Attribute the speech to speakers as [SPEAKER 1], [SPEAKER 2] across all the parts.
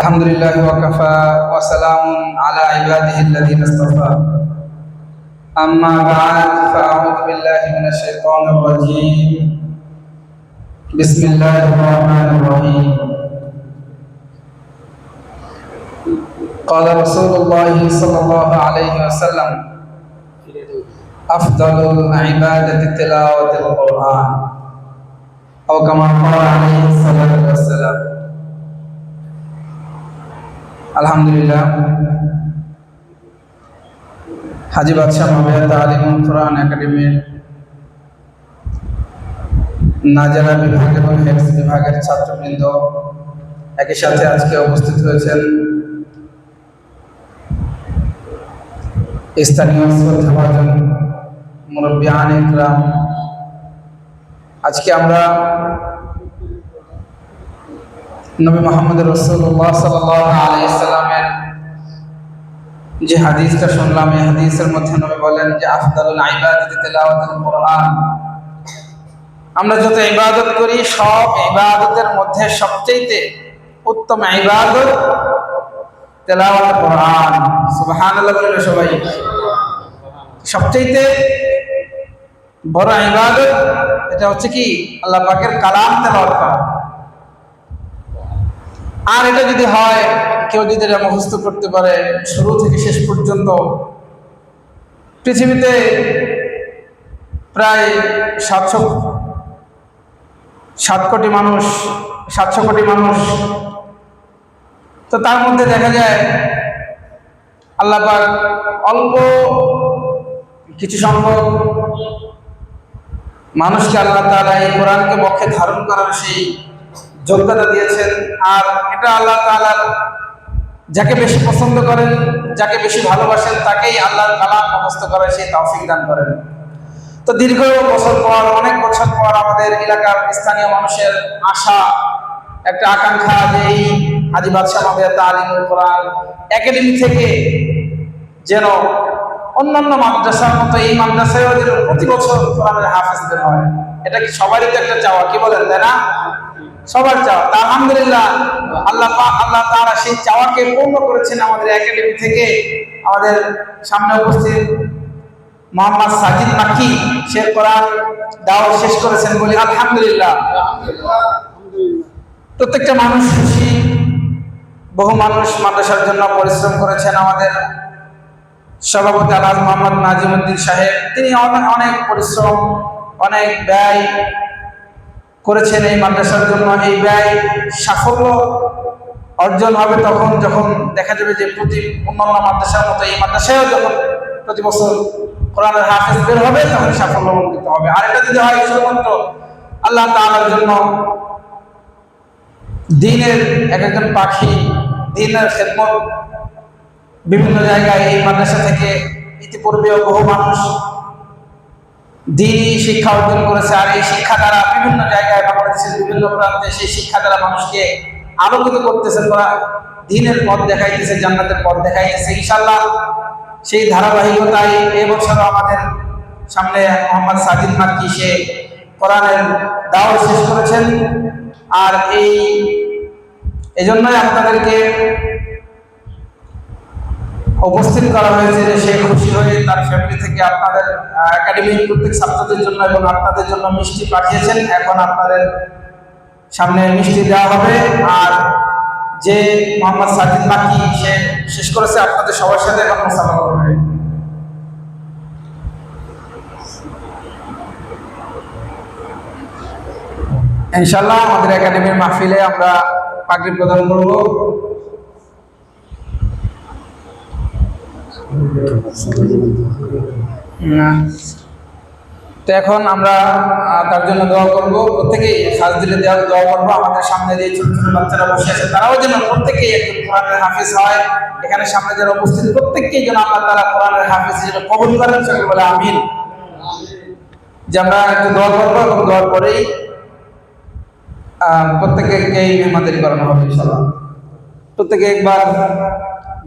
[SPEAKER 1] الحمد لله وكفى وسلام على عباده الذين اصطفى. أما بعد فأعوذ بالله من الشيطان الرجيم. بسم الله الرحمن الرحيم. قال رسول الله صلى الله عليه وسلم أفضل العبادة تلاوة القرآن. أو كما قال عليه الصلاة والسلام আলহামদুলিল্লাহ হাজি বাদশাহ মাবিয়া তালিম কোরআন একাডেমির নাজারা বিভাগ এবং হেফস বিভাগের ছাত্রবৃন্দ একই সাথে আজকে উপস্থিত হয়েছেন স্থানীয় শ্রদ্ধাভাজন মুরব্বিয়ান ইকরাম আজকে আমরা নবী মোহাম্মদ রসুল্লাহ সাল্লামের যে হাদিসটা শুনলাম, এই হাদিসের মধ্যে নবী বলেন যে, আফদালুল ইবাদতি তিলাওয়াতুল কোরআন। আমরা যত ইবাদত করি, সব ইবাদতের মধ্যে সবচেয়ে উত্তম ইবাদত তেলাওয়াত কোরআন। সুবহানাল্লাহ বলেন সবাই। সবচেয়ে বড় ইবাদত, এটা হচ্ছে কি? আল্লাহ পাকের কালাম তেলাওয়াত করা। আর এটা যদি হয়, কেউ যদি এটা মুখস্থ করতে পারে, শুরু থেকে শেষ পর্যন্ত। পৃথিবীতে প্রায় সাতশো সাত কোটি মানুষ, সাতশো কোটি মানুষ। তো তার মধ্যে দেখা যায়, আল্লাহ পাক অল্প কিছু সংখ্যক মানুষকে আল্লাহ তালা এই কোরআনকে পক্ষে ধারণ করার সেই যোগ্যতা দিয়েছেন। আর এটা আল্লাহ তাআলার যাকে বেশি পছন্দ করেন, যাকে বেশি ভালোবাসেন, তাকেই আল্লাহর কালাম মুখস্থ করে সেই তৌফিক দান করেন। তো দীর্ঘ বছর পর, অনেক বছর পর আমাদের এলাকার স্থানীয় মানুষের আশা, একটা আকাঙ্ক্ষা যে এই হাজি বাদশাহ মাবিয়া তালিমুল কোরআন একাডেমি থেকে যেন অন্যান্য মাদ্রাসার মতো এই মাদ্রাসায় যেন প্রতি বছর কোরআনের হাফেজদের হয়। এটা কি সবারই তো একটা চাওয়া? কি বলেন, তাই না? সবার চাওয়া। তা আলহামদুলিল্লাহ, আল্লাহ আল্লাহ তারা সেই চাওয়াকে পূর্ণ করেছেন আমাদের একাডেমি থেকে। আমাদের সামনে উপস্থিত মোহাম্মদ সাজিদ মাকি, সে কোরআন দাওয়াত শেষ করেছেন বলি আলহামদুলিল্লাহ। প্রত্যেকটা মানুষ খুশি, বহু মানুষ মাদ্রাসার জন্য পরিশ্রম করেছেন আমাদের সভাপতি আলহাজ মোহাম্মদ নাজিমুদ্দিন সাহেব, তিনি অনেক পরিশ্রম, অনেক ব্যয় করেছেন এই মাদ্রাসার জন্য। এই ব্যয় সাফল্য অর্জন হবে তখন যখন দেখা যাবে যে প্রতি অন্যান্য মাদ্রাসার মতো এই মাদ্রাসায়ও যখন প্রতি বছর কোরআনের হাফিজ বের হবে, তখন সাফল্য মণ্ডিত হবে। আর এটা যদি হয়, শুধুমাত্র আল্লাহ তাআলার জন্য দিনের এক একজন পাখি, দিনের খেদমত বিভিন্ন জায়গায় এই মাদ্রাসা থেকে ইতিপূর্বেও বহু মানুষ দিনই শিক্ষা অর্জন করেছে আর এই শিক্ষা দ্বারা বিভিন্ন জায়গায় বাংলাদেশের বিভিন্ন প্রান্তে সেই শিক্ষা দ্বারা মানুষকে আলোকিত করতেছে বা দিনের পথ দেখাইতেছে, জান্নাতের পথ দেখাইতেছে। ইনশাল্লাহ সেই ধারাবাহিকতায় এবছরও আমাদের সামনে মোহাম্মদ সাজিদ মাক্কি সে কোরআনের দাওয়াত শেষ করেছেন। আর এই এজন্যই আপনাদেরকে উপস্থিত করা হয়েছে যে সে খুশি হয়ে তার ফ্যামিলি থেকে আপনাদের একাডেমির প্রত্যেক ছাত্রদের জন্য এবং আপনাদের জন্য মিষ্টি পাঠিয়েছেন। এখন আপনাদের সামনে মিষ্টি দেওয়া হবে। আর যে মোহাম্মদ সাজিদ মাকি সে শেষ করেছে। আপনাদের সবার সাথে এখন মোসাফা করবে ইনশাল্লাহ আমাদের একাডেমির মাহফিলে আমরা পাগড়ি প্রদান করব। তো এখন আমরা তার জন্য দোয়া করব। প্রত্যেকেই সাজ দিলে দেওয়া দোয়া করব। আমাদের সামনে যে ছোট ছোট বাচ্চারা বসে আছে তারাও যেন প্রত্যেকেই একটু কোরআনের হাফিজ হয়। এখানে সামনে যারা উপস্থিত প্রত্যেককেই যেন আল্লাহ তারা কোরআনের হাফিজ যেন কবুল করেন সকলে বলে আমিন। যে আমরা একটু দোয়া করব এবং দোয়ার পরেই আহ, প্রত্যেককেই মেহমানদারি করানো হবে ইনশাল্লাহ প্রত্যেকে একবার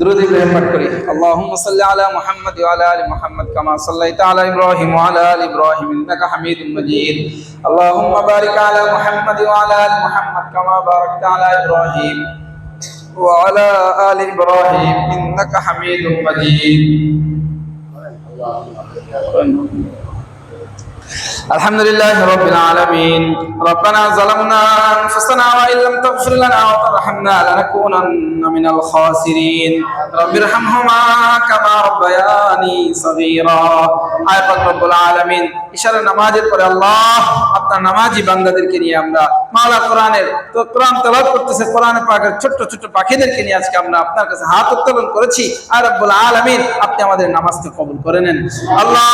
[SPEAKER 1] درود ابراهيم পাঠ করি اللهم صل على محمد وعلى ال محمد كما صليت على ابراهيم وعلى ال ابراهيم انك حميد مجيد اللهم بارك على محمد وعلى ال محمد كما باركت على ابراهيم وعلى ال ابراهيم انك حميد مجيد الحمد لله رب العالمين ربنا ظلمنا انفسنا وان لم تغفر لنا وترحمنا لنكونن من الخاسرين رب ارحمهما كما ربياني صغيرا আয় পাক রব্বুল আলামিন ইশারা নামাজের পরে আল্লাহ আপনার নামাজি বান্দাদেরকে নিয়ে আমরা মালা কোরআনের তো কোরআন তেলাওয়াত করতেছে, কোরআন পাকের ছোট্ট ছোট্ট পাখিদেরকে নিয়ে আজকে আমরা আপনার কাছে হাত উত্তোলন করেছি। আর রব্বুল আলামিন, আপনি আমাদের নামাজকে কবুল করে নেন। আল্লাহ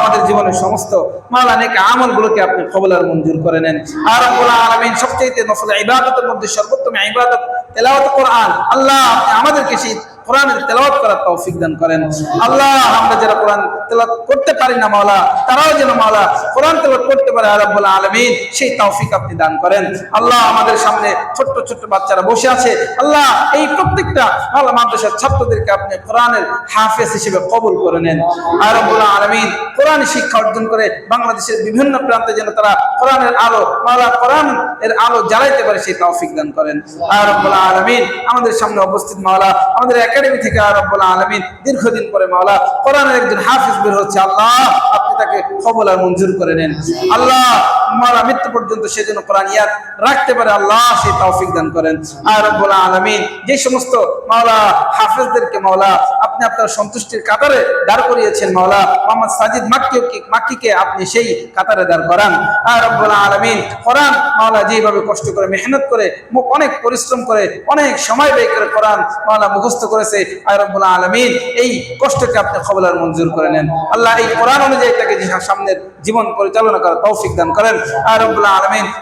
[SPEAKER 1] আমাদের জীবনের সমস্ত মালা নেক আমলগুলোকে আপনি কবুল আর মঞ্জুর করে নেন। আর রব্বুল আলামিন সবচেয়ে নফল ইবাদতের মধ্যে সর্বোত্তম ইবাদত তেলাওয়াত কোরআন। আল্লাহ আপনি আমাদেরকে সেই কোরআনের তেলাওয়াত করার তৌফিক দান করেন। আল্লাহ, আমরা যারা কোরআন তেলাওয়াত করতে পারি না, মাওলা, তারাও যেন, মাওলা, কোরআন তেলাওয়াত করতে পারে আর রব্বুল আলামিন, সেই তৌফিক আপনি দান করেন। আল্লাহ, আমাদের সামনে ছোট্ট ছোট্ট বাচ্চারা বসে আছে। আল্লাহ, এই প্রত্যেকটা মাওলা মাদ্রাসার ছাত্রদেরকে আপনি কোরআনের হাফেজ হিসেবে কবুল করে নেন। আর রব্বুল আলামিন, কোরআন শিক্ষা অর্জন করে বাংলাদেশের বিভিন্ন প্রান্তে যেন তারা কোরআনের আলো, মাওলা, কোরআন এর আলো জ্বালাইতে পারে, সেই তৌফিক দান করেন। আর রব্বুল আলামিন, আমাদের সামনে উপস্থিত মাওলা, আমাদের একাডেমি থেকে আর আলমিন দীর্ঘদিন পরে মাওলা কোরআনের একজন হাফিজ বের হচ্ছে, আল্লাহ আপনি তাকে খবর আর মঞ্জুর করে নেন। আল্লাহ মাওলা মৃত্যু পর্যন্ত সে যেন কোরআন ইয়াদ রাখতে পারে, আল্লাহ সেই তৌফিক দান করেন। আর রব্বুল আলামিন, যে সমস্ত মাওলা হাফেজদেরকে মাওলা, আপনি আপনার সন্তুষ্টির কাতারে দাঁড় করিয়েছেন মাওলা, মোহাম্মদ সাজিদ মাক্কিকে মাক্কিকে আপনি সেই কাতারে দাঁড় করান। আর রব্বুল আলামিন, কোরআন মাওলা যেভাবে কষ্ট করে, মেহনত করে, মুখ অনেক পরিশ্রম করে, অনেক সময় ব্যয় করে কোরআন মাওলা মুখস্থ করেছে, আর রব্বুল আলামিন এই কষ্টকে আপনি কবলার মঞ্জুর করে নেন। আল্লাহ এই কোরআন অনুযায়ী তাকে সামনের জীবন পরিচালনা করার তৌফিক দান করেন।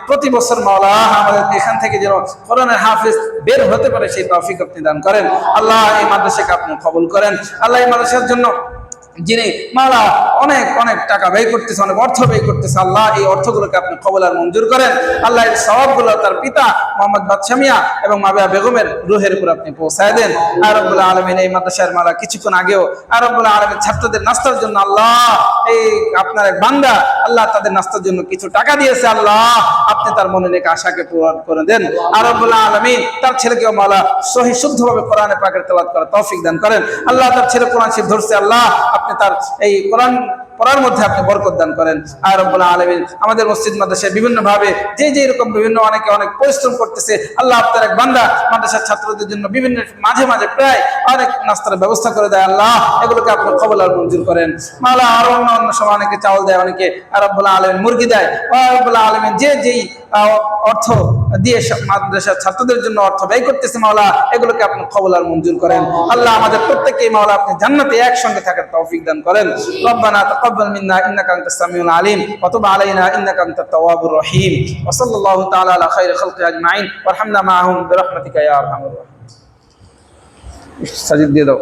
[SPEAKER 1] প্রতি বছর মাওলা আমাদের এখান থেকে যেন করোনার হাফিজ বের হতে পারে সেই তৌফিক আপনি দান করেন। আল্লাহ এই মাদ্রাসাকে আপনি কবুল করেন। আল্লাহ এই মাদ্রাসার জন্য যিনি মালা, অনেক অনেক টাকা ব্যয় করতেছে, অনেক অর্থ ব্যয় করতেছে, আল্লাহ এই অর্থগুলোকে আপনি কবল আর মঞ্জুর করেন। আল্লাহ এর সবাবগুলো তার পিতা মোহাম্মদ বাদশামিয়া এবং মাবিয়া বেগমের রুহের উপর আপনি পৌঁছায় দেন। আর রব্বুল আলমিন এই মাদ্রাসার মালা কিছুক্ষণ আগেও, আর রব্বুল আলমিন ছাত্রদের নাস্তার জন্য আল্লাহ, এই আপনার এক বান্দা, আল্লাহ তাদের নাস্তার জন্য কিছু টাকা দিয়েছে, আল্লাহ আপনি তার মনে রেখে আশাকে পূরণ করে দেন। আর রব্বুল আলমিন তার ছেলেকেও মালা সহি শুদ্ধভাবে কোরআনে পাকের তেলাত করার তৌফিক দান করেন। আল্লাহ তার ছেলে কোরআন শিব ধরছে, আল্লাহ আপনি তার এই কোরআন, পড়ার মধ্যে আপনি বরকত দান করেন। আর রব্বুল আলামিন আমাদের মসজিদ মাদ্রাসায় বিভিন্ন ভাবে যে যে এরকম বিভিন্ন অনেকে, অনেক পরিশ্রম করতেছে, আল্লাহ আপনার এক বান্দা মাদ্রাসার ছাত্রদের জন্য বিভিন্ন মাঝে মাঝে প্রায় অনেক নাস্তার ব্যবস্থা করে দেয়। আল্লাহ এগুলোকে আপনি কবল আর মঞ্জুর করেন। মালা আর অন্য অন্য সময় অনেকে চাউল দেয়, অনেকে আর রব্বুল আলমিন মুরগি দেয়। রব্বুল আলমিন যে যেই অর্থ দিয়ে মাদ্রাসার ছাত্রদের জন্য অর্থ ব্যয় করতেছে মাওলা, এগুলোকে আপনি কবল আর মঞ্জুর করেন। আল্লাহ আমাদের প্রত্যেককে মাওলা, আপনি জান্নাতে একসঙ্গে থাকার তৌফিক দান করেন। রব্বানা তাকাব্বাল মিন্না, ইন্নাকা আনতাস সামিউল আলিম, ওয়া তুব আলাইনা, ইন্নাকা আনতাত তাওয়াবুর রহিম। ওয়া সাল্লাল্লাহু তাআলা আলা খাইরি খালকি আজমাইন। ওয়ারহামনা মাআহুম বিরহমাতিকা ইয়া আরহামার রাহিম। সাজিদ দিয়ে দাও।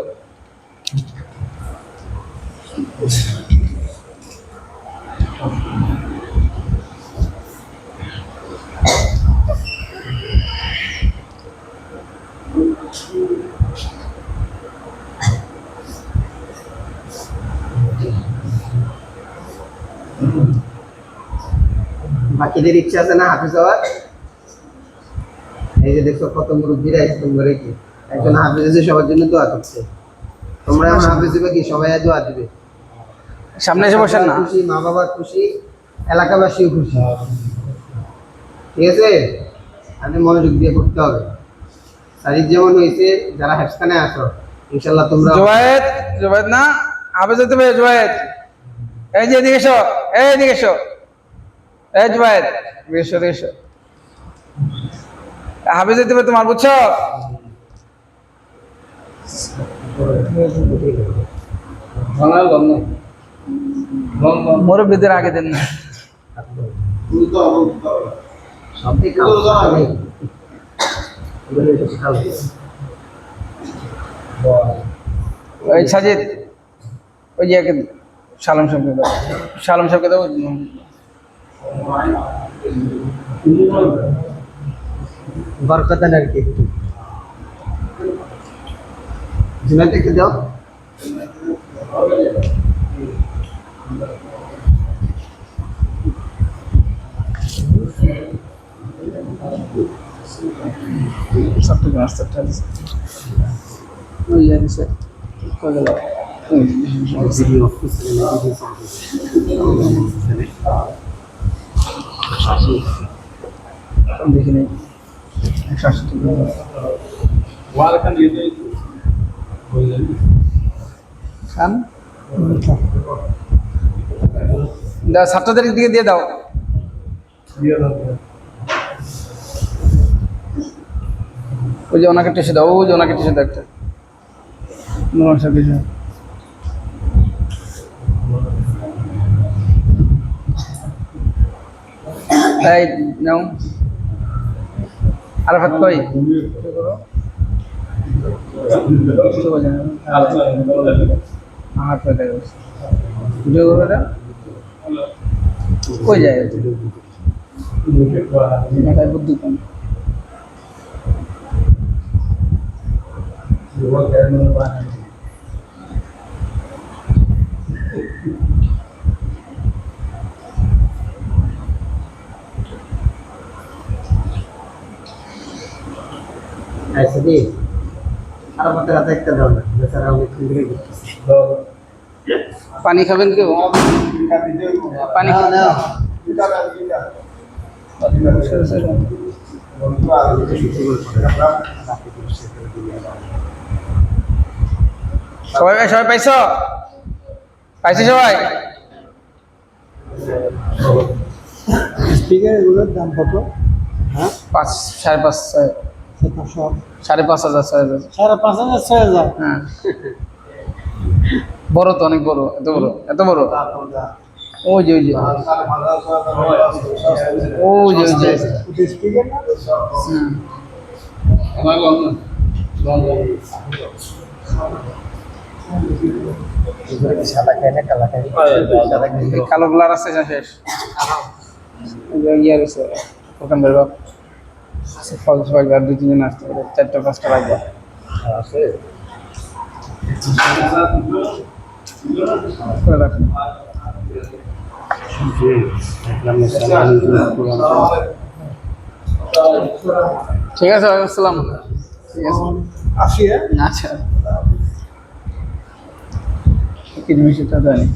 [SPEAKER 2] বাকিদের ইচ্ছা আছে না হাফিজ হওয়ার? এই যে দেখছ কত মুরব্বীরা ইসলাম করে কি? একজন হাফিজ আছে সবার জন্য দোয়া করছে। তোমরা এমন হাফিজ দিবে কি? সবাই দোয়া দিবে।
[SPEAKER 1] সামনে এসে বসেন না।
[SPEAKER 2] খুশি মা বাবা খুশি এলাকাবাসীও খুশি। ঠিক আছে? আপনি মনোযোগ দিয়ে করতে হবে। যেমন হয়েছে যারা হেফখানে আসো ইনশাল্লাহ তোমরা
[SPEAKER 1] জুবায়েদ জুবায়েদ না? এই যে এদিকে এসো এই এদিকে এসো। এই এদিকে এসো হাবে যেতে হবে তোমার বুঝছ? মুরব্বীদের আগে দিন না। সাজিদ, ওই যে সালাম দাও সালাম সাহেবকে দাও
[SPEAKER 2] বরকত আর কি জুনাইদ একটু দাও
[SPEAKER 1] চট্টগ্রাম রাস্তাটা ওই আছে কই গেল
[SPEAKER 2] ভিডিও অফ করছে ভিডিও
[SPEAKER 1] দেখি নেই। একশো আশি খান দাও ছাত্রদের দিকে দিয়ে দাও। ওই যে ওনাকে টেসে দাও ওই যে ওনাকে টেসে দাও একটা। এই নাও। আরাফাত কই? কই যায় বুদ্ধি কম।
[SPEAKER 2] আচ্ছা দি আর আমাদের হাতে একটা দাও না বেচারা অনেকক্ষণ ধরে
[SPEAKER 1] পানি খাবেন কেউ? পানি
[SPEAKER 2] দাও, দাও।
[SPEAKER 1] সবাই সবাই পাইছ? পাইছে সবাই?
[SPEAKER 2] স্পিকার এগুলোর দাম কত? হ্যাঁ?
[SPEAKER 1] পাঁচ সাড়ে পাঁচ ছয়।
[SPEAKER 2] সব
[SPEAKER 1] সাড়ে পাঁচ হাজার ছয় হাজার।
[SPEAKER 2] সাড়ে পাঁচ হাজার ছয় হাজার।
[SPEAKER 1] হ্যাঁ। বড় তো অনেক বড় এত বড় এত বড়? ওই যে ওই যে। ওই যে ওই যে।
[SPEAKER 2] না
[SPEAKER 1] হুম।
[SPEAKER 2] সাদা খাই না কালা
[SPEAKER 1] কালো ব্লার আছে শেষ ওখান বের ফল সবাই আর দুই তিনজন আসতে পারে চারটা পাঁচটা লাগবে
[SPEAKER 2] আছে?
[SPEAKER 1] করে রাখুন। ঠিক আছে আসসালাম। ঠিক আছে।
[SPEAKER 2] আসি
[SPEAKER 1] আচ্ছা। কি জিনিস জানি।